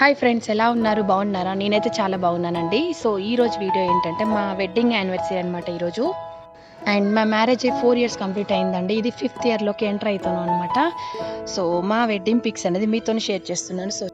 Hi friends ఎలా ఉన్నారు? బాగున్నారా? నేనైతే చాలా బాగున్నానండి. సో ఈ రోజు వీడియో ఏంటంటే మా వెడ్డింగ్ యానివర్సరీ అనమాట ఈరోజు అండ్ మా మ్యారేజ్ ఫోర్ ఇయర్స్ కంప్లీట్ అయిందండి. ఇది ఫిఫ్త్ ఇయర్లోకి ఎంటర్ అవుతాను అనమాట సో మా వెడ్డింగ్ పిక్స్ అనేది మీతో షేర్ చేస్తున్నాను. So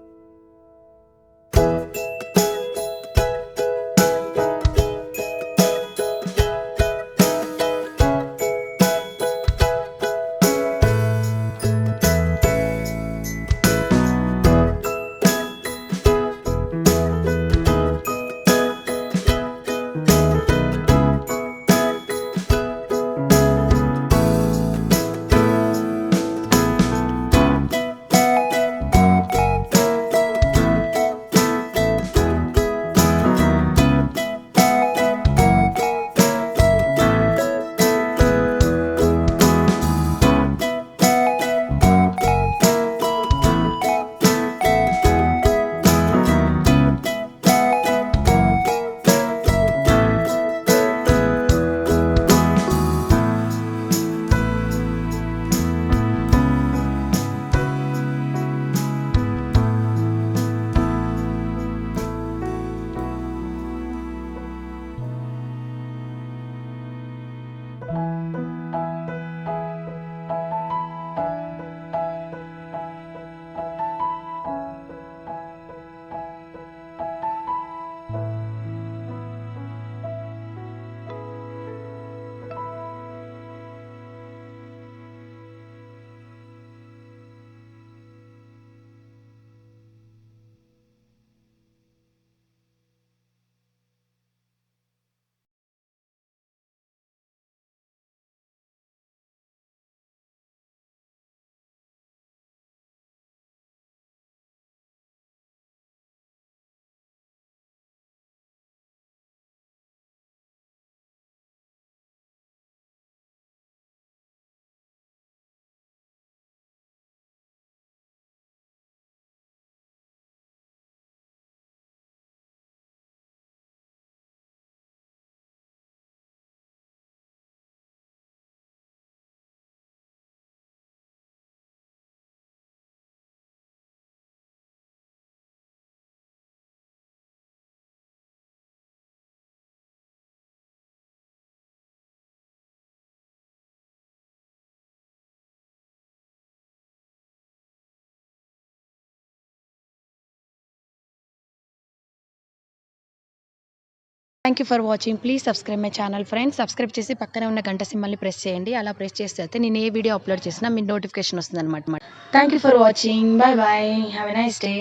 thank you for watching please subscribe my channel friends subscribe చేసి పక్కనే ఉన్న గంట సింబల్ని ప్రెస్ చేయండి. అలా ప్రెస్ చేస్తే అయితే నేను ఏ వీడియో అప్లోడ్ చేసినా మీ నోటిఫికేషన్ వస్తుంది అనమాట thank you for watching bye bye have a nice day